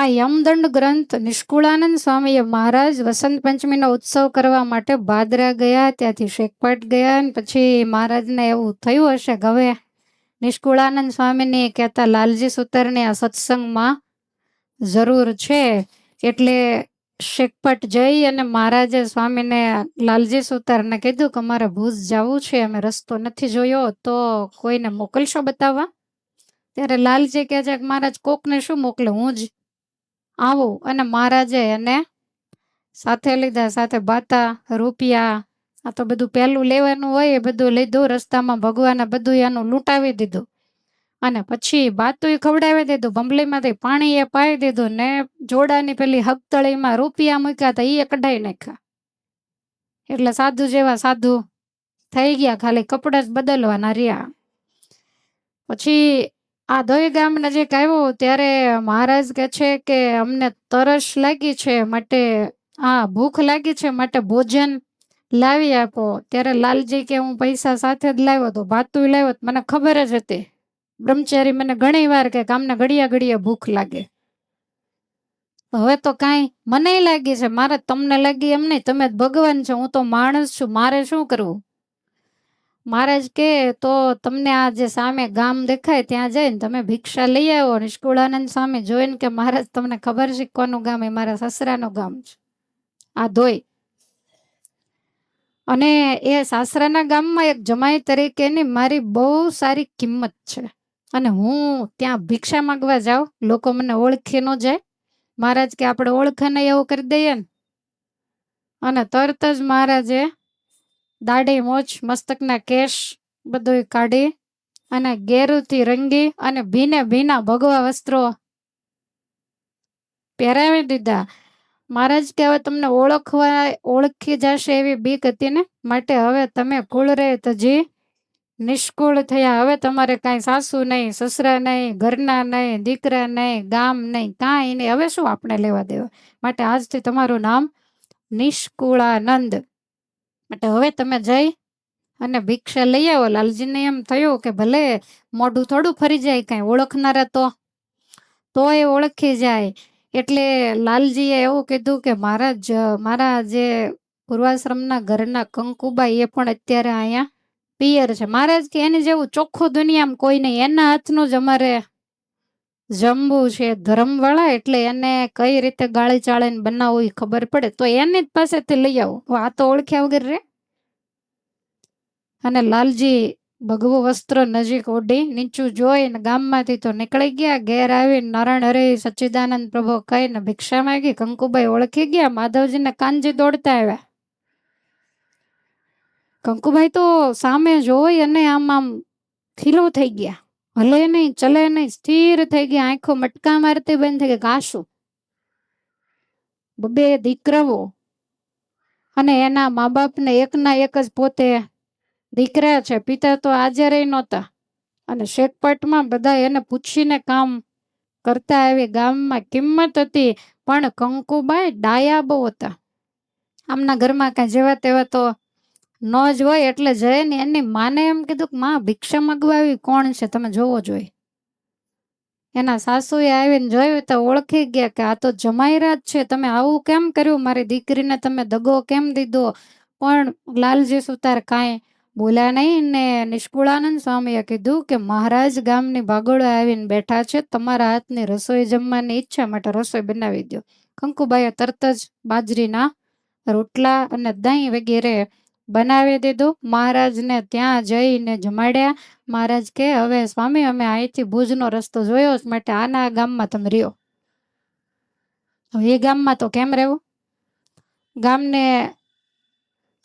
આ યમદંડ ગ્રંથ નિષ્કુળાનંદ સ્વામીએ મહારાજ વસંત પંચમીનો ઉત્સવ કરવા માટે ભાદરા ગયા, ત્યાંથી શેખપટ ગયા અને પછી મહારાજને એવું થયું હશે, ગવે. નિષ્કુળાનંદ સ્વામીને કહેતા લાલજી સુતરની આ સત્સંગમાં જરૂર છે, એટલે શેખપટ જઈ અને મહારાજે સ્વામીને લાલજી સુતારને કીધું કે અમારે ભૂજ જવું છે, અમે રસ્તો નથી જોયો, તો કોઈને મોકલશો બતાવવા? ત્યારે લાલજી કહે છે કે મહારાજ કોકને શું મોકલે? હું જ આવું અને મહારાજે એને સાથે લીધા, સાથે બાતા, રૂપિયા, આ તો બધું પહેલું લેવાનું હોય એ બધું લીધું, રસ્તામાં ભગવાને બધું એનું લૂંટાવી દીધું. અને પછી બાતું ખવડાવી દીધું, બંબલીમાંથી પાણી એ પાઈ દીધું ને જોડાની પેલી હગતળીમાં રૂપિયા મૂક્યા હતા એ કઢાઈ નાખ્યા. એટલે સાધુ જેવા સાધુ થઈ ગયા, ખાલી કપડાં જ બદલવાના રહ્યા. પછી આ દોય ગામ નજીક આવ્યો ત્યારે મહારાજ કે છે કે અમને તરસ લાગી છે માટે આ ભૂખ લાગી છે માટે ભોજન લાવી આપો. ત્યારે લાલજી કે હું પૈસા સાથે જ લાવ્યો તો ભાતું લાવ્યો મને ખબર જ હતી. બ્રહ્મચારી મને ઘણી વાર કે કામને ઘડિયા ઘડિયા ભૂખ લાગે. હવે તો કાંઈ મને લાગી છે, મારે તમને લાગી એમ નહીં, તમે ભગવાન છો, હું તો માણસ છું, મારે શું કરવું? મહારાજ કે, તો તમને આ જે સામે ગામ દેખાય, ત્યાં જઈને તમે ભિક્ષા લઈ આવો નિષ્કુળાનંદ સ્વામી જોઈને કે, મહારાજ, તમને ખબર છે કોનું ગામ? એ મારા સસરાનું ગામ છે. આ ધોઈ. અને એ સાસરાના ગામમાં એક જમાઈ તરીકેની મારી બહુ સારી કિંમત છે. અને હું ત્યાં ભિક્ષા માંગવા જાઉં, લોકો મને ઓળખી ન જાય. મહારાજ કે, આપણે ઓળખે નહીં એવું કરી દઈએ ને. અને તરત જ મહારાજે દાઢી, મોજ, મસ્તકના કેશ બધું કાઢી અને ગેરુથી રંગી અને ભીને ભીના ભગવા વસ્ત્રો પહેરાવી દીધા. મહારાજ કે, હવે તમને ઓળખવા ઓળખી જશે એવી બીક હતી ને? માટે હવે તમે કુળ રહે તો જી, નિષ્કુળ થયા. હવે તમારે કાંઈ સાસુ નહીં, સસરા નહીં, ઘરના નહીં, દીકરા નહીં, ગામ નહીં, કાંઈ નહીં. હવે શું આપણે લેવા દેવા? માટે આજથી તમારું નામ નિષ્કુળાનંદ માટે હવે તમે જઈ અને ભિક્ષા લઈ આવો. લાલજીને એમ થયું કે ભલે મોઢું થોડું ફરી જાય, કાંઈ ઓળખનારા તો. તો એ ઓળખી જાય. એટલે લાલજીએ એવું કીધું કે મારા જ મારા જે પૂર્વાશ્રમના ઘરના કંકુબાઈ એ પણ અત્યારે અહીંયા પિયર છે. મહારાજ કે એની જેવું ચોખ્ખું દુનિયામાં કોઈ નહીં. એના હાથનું જ અમારે જમવું છે, ધર્મવાળા એટલે એને કઈ રીતે ગાળી ચાળીને બનાવવું એ ખબર પડે? તો એની જ પાસેથી લઈ આવું. આ તો ઓળખ્યા વગર રે. અને લાલજી ભગવો વસ્ત્ર નજીક ઓઢી નીચું જોઈને ગામમાંથી તો નીકળી ગયા. ઘેર આવી નારાયણ હરે, સચ્ચિદાનંદ પ્રભુ કહીને ભિક્ષા માંગી. કંકુભાઈ ઓળખી ગયા. માધવજીને કાનજી દોડતા આવ્યા. કંકુભાઈ તો સામે જોઈ અને આમ આમ ખીલો થઈ ગયા. હલે નહીં, ચલે નહીં, સ્થિર થઈ ગયા, આંખો મટકા મારતી બંધ થઈ ગયા કાશું બે દીકરાઓ. અને એના મા બાપને એકના એક જ પોતે દીકરા છે, પિતા તો આજે રહી નહોતા. અને શેકપટમાં બધા એને પૂછીને કામ કરતા આવી, ગામમાં કિંમત હતી, પણ કંકુબાઈ ડાયા બહુ હતા. આમના ઘરમાં કાંઈ જેવા તેવા તો ન જ હોય એટલે જઈને એની માને એમ કીધું કે માં, ભિક્ષા મગવાવી કોણ છે? તમે જોવો જોઈએ એના સાસુએ આવીને જોયું તો ઓળખી ગયા કે આ તો જમાઈરાજ છે. તમે આવું કેમ કર્યું? મારી દીકરીને તમે દગો કેમ દીધો? પણ લાલજી સુતાર કાંઈ બોલ્યા નહીં ને નિષ્કુળાનંદ સ્વામીએ કીધું કે મહારાજ ગામની ભાગોળે આવીને બેઠા છે. તમારા હાથની રસોઈ જમવાની ઈચ્છા માટે રસોઈ બનાવી દો કંકુબાઈએ તરત જ બાજરીના રોટલા અને દહીં વગેરે બનાવી દીધું. મહારાજને ત્યાં જઈને જમાડ્યા. મહારાજ કે, હવે સ્વામી, અમે અહીંથી ભુજનો રસ્તો જોયો જ માટે આના ગામમાં તમે રહ્યો. એ ગામમાં તો કેમ રહેવું? ગામને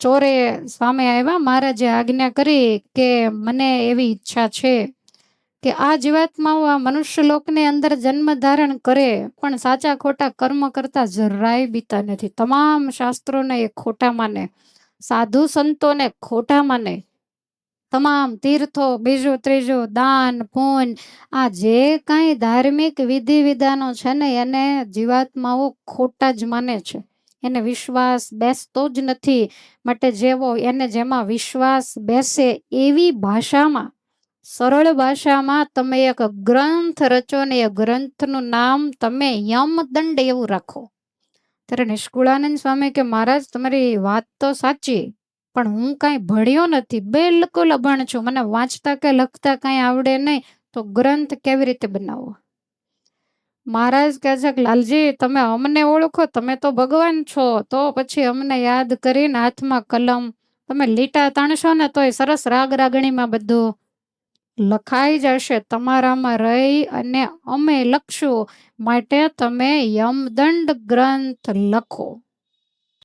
ચોરે સ્વામી આવ્યા. મહારાજે આજ્ઞા કરી કે, મને એવી ઈચ્છા છે કે આ જીવાત્માઓ આ મનુષ્ય લોકને અંદર જન્મ ધારણ કરે, પણ સાચા ખોટા કર્મ કરતા જરાય બીતા નથી. તમામ શાસ્ત્રોને એ ખોટા માને. સાધુ સંતોને ખોટા માને. તમામ તીર્થો, બીજું, ત્રીજું, દાન પૂન આ જે કાંઈ ધાર્મિક વિધિ વિધાનો છે ને, એને જીવાત્માઓ ખોટા જ માને છે. એને વિશ્વાસ બેસતો જ નથી. માટે જેવો એને જેમાં વિશ્વાસ બેસે એવી ભાષામાં, સરળ ભાષામાં તમે એક ગ્રંથ રચો ને એ ગ્રંથનું નામ તમે યમદંડ એવું રાખો. ત્યારે નિષ્કુળાનંદ સ્વામી કે, મહારાજ, તમારી વાત તો સાચી, પણ હું કાંઈ ભણ્યો નથી, બિલકુલ અભણ છું. મને વાંચતા કે લખતા કાંઈ આવડે નહીં, તો ગ્રંથ કેવી રીતે બનાવવો? મહારાજ કહે છે કે, લાલજી, તમે અમને ઓળખો, તમે તો ભગવાન છો, તો પછી અમને યાદ કરીને હાથમાં કલમ, તમે લીટા તાણશો ને તોય સરસ રાગ રાગણીમાં બધું લખાઈ જશે. તમારામાં રહી અને અમે લખશું. માટે તમે યમદંડ ગ્રંથ લખો.